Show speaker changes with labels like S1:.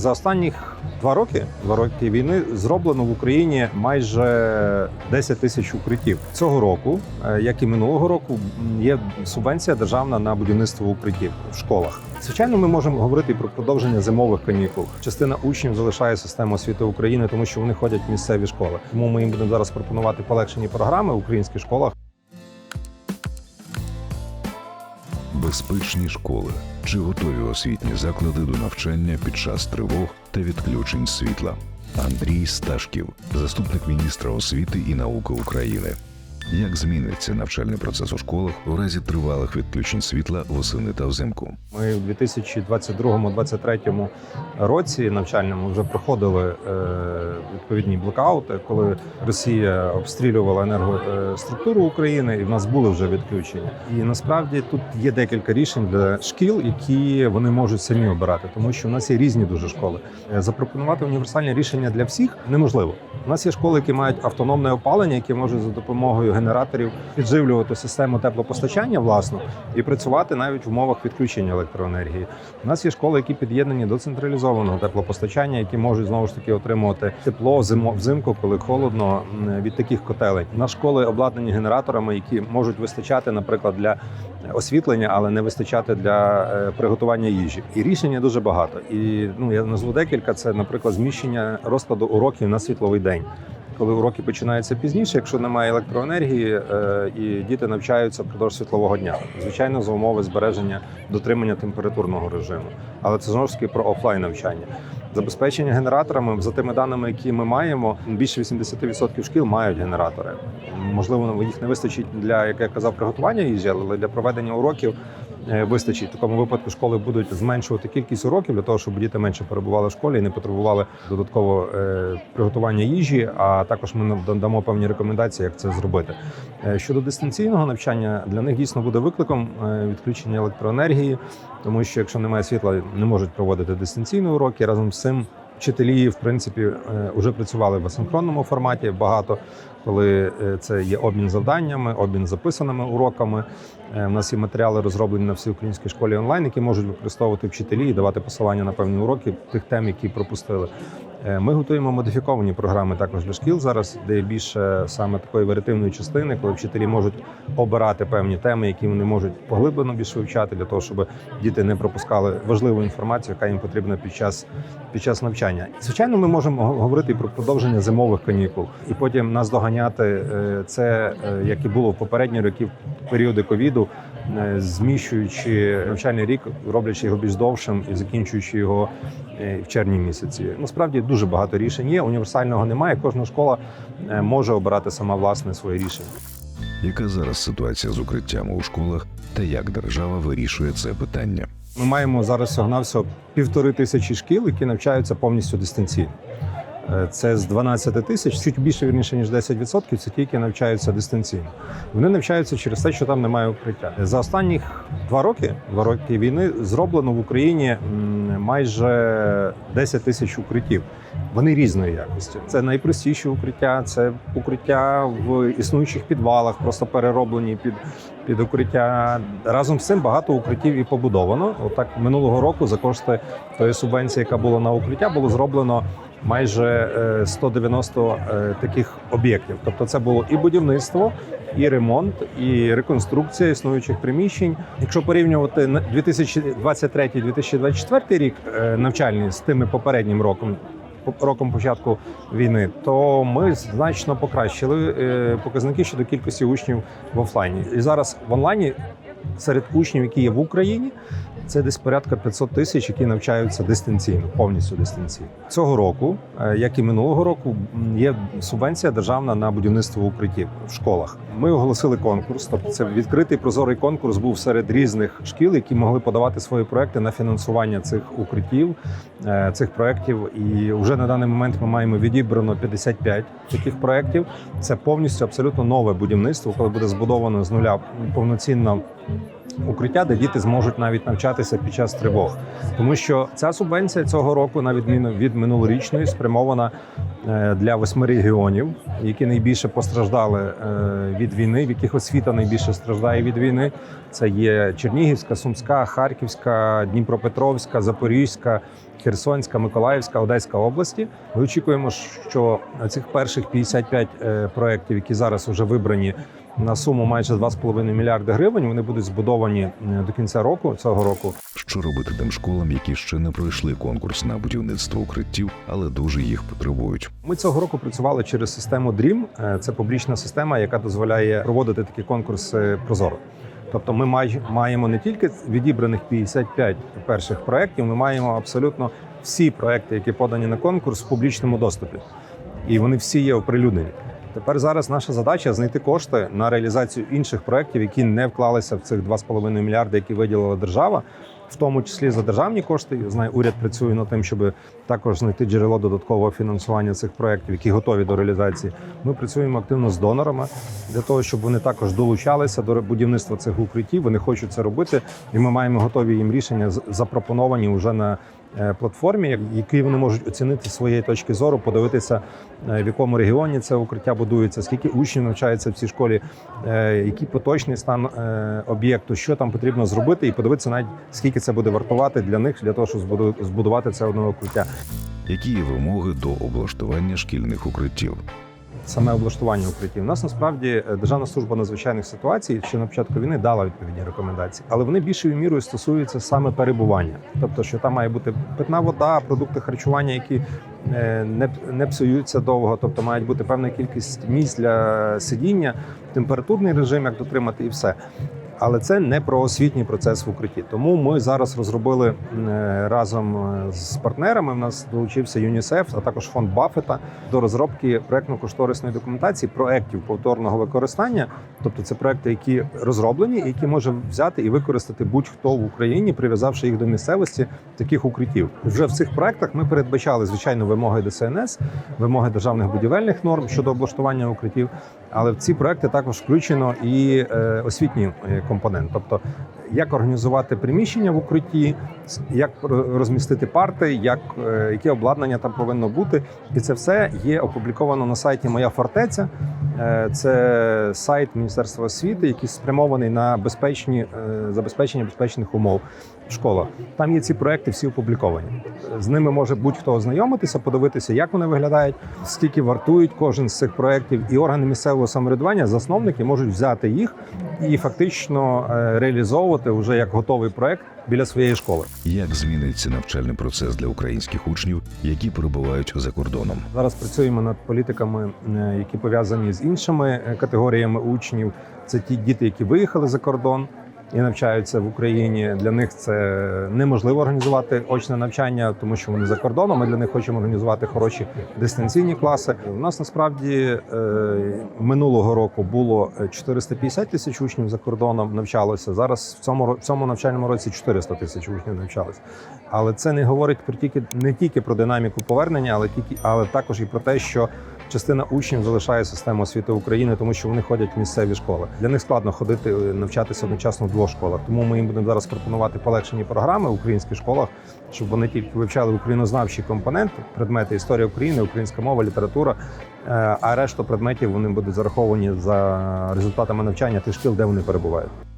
S1: За останніх два роки, два роки війни, зроблено в Україні майже 10 тисяч укриттів. Цього року, е, як і минулого року, є субвенція державна на будівництво укриттів в школах. Звичайно, ми можемо говорити про продовження зимових канікул. Частина учнів залишає систему освіти України, тому що вони ходять в місцеві школи. Тому ми їм будемо зараз пропонувати полегшені програми в українських школах.
S2: Безпечні школи. Чи готові освітні заклади до навчання під час тривог та відключень світла? Андрій Сташків, заступник міністра освіти і науки України. Як зміниться навчальний процес у школах у разі тривалих відключень світла восени та взимку?
S1: Ми в 2022-2023 році навчальному вже проходили е, відповідні блокаути, коли Росія обстрілювала енергоструктуру України, і в нас були вже відключення. І насправді тут є декілька рішень для шкіл, які вони можуть самі обирати, тому що в нас є різні дуже школи. Е, Запропонувати універсальне рішення для всіх неможливо. У нас є школи, які мають автономне опалення, які можуть за допомогою генераторів підживлювати систему теплопостачання власну і працювати навіть в умовах відключення електроенергії. У нас є школи, які під'єднані до централізованого теплопостачання, які можуть знову ж таки отримувати тепло взимку, коли холодно від таких котелень. У нас школи обладнані генераторами, які можуть вистачати, наприклад, для освітлення, але не вистачати для е, приготування їжі. І рішення дуже багато. І ну я назву декілька. Це, наприклад, зміщення розкладу уроків на світловий день. Коли уроки починаються пізніше, якщо немає електроенергії е, і діти навчаються впродовж світлового дня, звичайно, за умови збереження дотримання температурного режиму, але це знову ж таки про офлайн навчання. Забезпечення генераторами за тими даними, які ми маємо, більше 80% шкіл мають генератори. Можливо, їх не вистачить для, як я казав, приготування їжі, але для проведення уроків вистачить. В такому випадку школи будуть зменшувати кількість уроків для того, щоб діти менше перебували в школі і не потребували додатково е, приготування їжі. А також ми дамо певні рекомендації, як це зробити. Е, Щодо дистанційного навчання, для них дійсно буде викликом е, відключення електроенергії, тому що якщо немає світла, не можуть проводити дистанційні уроки. Разом з цим вчителі, в принципі, вже працювали в асинхронному форматі багато, коли е, це є обмін завданнями, обмін записаними уроками. Е, У нас є матеріали розроблені на всеукраїнській школі онлайн, які можуть використовувати вчителі і давати посилання на певні уроки тих тем, які пропустили. Е, Ми готуємо модифіковані програми також для шкіл зараз, де більше саме такої варитивної частини, коли вчителі можуть обирати певні теми, які вони можуть поглиблено більше вивчати, для того, щоб діти не пропускали важливу інформацію, яка їм потрібна під час під час навчання. Звичайно, ми можемо говорити і про продовження зимових канікул, і потім нас доганяти е, це, е, як і було в попередні роки, в періоди ковіду, зміщуючи навчальний рік, роблячи його більш довшим і закінчуючи його е, в червні місяці. Насправді дуже багато рішень є. Універсального немає. Кожна школа е, може обирати сама власне своє рішення.
S2: Яка зараз ситуація з укриттями у школах та як держава вирішує це питання?
S1: Ми маємо зараз всього навсього півтори тисячі шкіл, які навчаються повністю дистанційно. Це з 12 тисяч, чуть більше вірніше ніж 10%, Це ті, які навчаються дистанційно. Вони навчаються через те, що там немає укриття. За останніх два роки, два роки війни, зроблено в Україні майже 10 тисяч укриттів. Вони різної якості. Це найпростіші укриття, це укриття в існуючих підвалах, просто перероблені під, під укриття. Разом з цим багато укриттів і побудовано. Отак минулого року за кошти тої субвенції, яка була на укриття, було зроблено майже е, 190 е, таких об'єктів. Тобто, це було і будівництво, і ремонт, і реконструкція існуючих приміщень. Якщо порівнювати на 2023-2024 рік е, навчальний з тими попереднім роком. Роком початку війни, то ми значно покращили е, показники щодо кількості учнів в офлайні. І зараз в онлайні серед учнів, які є в Україні, це десь порядка 500 тисяч, які навчаються дистанційно, повністю дистанційно. Цього року, е, як і минулого року, є субвенція державна на будівництво укриттів в школах. Ми оголосили конкурс. Тобто, це відкритий прозорий конкурс був серед різних шкіл, які могли подавати свої проекти на фінансування цих укриттів, е, цих проєктів. І вже на даний момент ми маємо відібрано 55 таких проєктів. Це повністю абсолютно нове будівництво, коли буде збудовано з нуля повноцінно укриття, де діти зможуть навіть навчатися під час тривог. Тому що ця субвенція цього року, на відміну від минулорічної, спрямована е, для восьми регіонів, які найбільше постраждали е, від війни, в яких освіта найбільше страждає від війни. Це є Чернігівська, Сумська, Харківська, Дніпропетровська, Запорізька, Херсонська, Миколаївська, Одеська області. Ми очікуємо, що цих перших 55 е, проєктів, які зараз вже вибрані на суму майже 2,5 мільярди гривень, вони будуть збудовані е, до кінця року цього року.
S2: Що робити тим школам, які ще не пройшли конкурс на будівництво укриттів, але дуже їх потребують?
S1: Ми цього року працювали через систему DREAM. Е, Це публічна система, яка дозволяє проводити такі конкурси прозоро. Тобто, ми маємо не тільки відібраних 55 перших проєктів, ми маємо абсолютно всі проекти, які подані на конкурс в публічному доступі, і вони всі є оприлюднені. Тепер зараз наша задача знайти кошти на реалізацію інших проєктів, які не вклалися в цих 2,5 мільярди, які виділила держава, в тому числі за державні кошти. Я знаю, уряд працює над тим, щоб також знайти джерело додаткового фінансування цих проєктів, які готові до реалізації. Ми працюємо активно з донорами для того, щоб вони також долучалися до будівництва цих укриттів. Вони хочуть це робити, і ми маємо готові їм рішення запропоновані вже на платформі, як- які вони можуть оцінити своєї точки зору, подивитися, е, в якому регіоні це укриття будується, скільки учнів навчається в цій школі, е, який поточний стан е, об'єкту, що там потрібно зробити, і подивитися навіть скільки це буде вартувати для них, для того, щоб збуду- збудувати це одне укриття.
S2: Які є вимоги до облаштування шкільних укриттів?
S1: Саме облаштування укриттів. У нас насправді е, Державна служба надзвичайних ситуацій ще на початку війни дала відповідні рекомендації, але вони більшою мірою стосуються саме перебування, тобто, що там має бути питна вода, продукти харчування, які е, не, не псуються довго, тобто мають бути певна кількість місць для сидіння, температурний режим, як дотримати, і все. Але це не про освітній процес в укритті. Тому ми зараз розробили е, разом е, з партнерами. У нас долучився ЮНІСЕФ, а також фонд Баффета до розробки проектно-кошторисної документації проектів повторного використання. Тобто це проекти, які розроблені, які може взяти і використати будь-хто в Україні, прив'язавши їх до місцевості таких укриттів. Вже в цих проектах ми передбачали звичайно вимоги ДСНС, вимоги державних будівельних норм щодо облаштування укриттів. Але в ці проекти також включено і е, освітній е, компонент, тобто як організувати приміщення в укритті, як ро- розмістити парти, як е, яке обладнання там повинно бути, і це все є опубліковано на сайті Моя фортеця. Е, Це сайт Міністерства освіти, який спрямований на безпечні е, забезпечення безпечних умов в школах. Там є ці проекти, всі опубліковані. З ними може будь-хто ознайомитися, подивитися, як вони виглядають, скільки вартують кожен з цих проєктів, і органи місцевого самоврядування, засновники можуть взяти їх і фактично реалізовувати вже як готовий проект біля своєї школи.
S2: Як зміниться навчальний процес для українських учнів, які перебувають за кордоном?
S1: Зараз працюємо над політиками, е, які пов'язані з іншими е, категоріями учнів. Це ті діти, які виїхали за кордон і навчаються в Україні. Для них це неможливо організувати очне навчання, тому що вони за кордоном. Ми для них хочемо організувати хороші дистанційні класи. У нас насправді е, минулого року було 450 тисяч учнів за кордоном навчалося. Зараз в цьому в цьому навчальному році 400 тисяч учнів навчалися. Але це не говорить про тільки не тільки про динаміку повернення, але тільки але також і про те, що частина учнів залишає систему освіти України, тому що вони ходять в місцеві школи. Для них складно ходити е, навчатися одночасно в двох школах. Тому ми їм будемо зараз пропонувати полегшені програми в українських школах, щоб вони тільки вивчали українознавчі компоненти, предмети історія України, українська мова, література. Е, А решту предметів вони будуть зараховані за результатами навчання тих шкіл, де вони перебувають.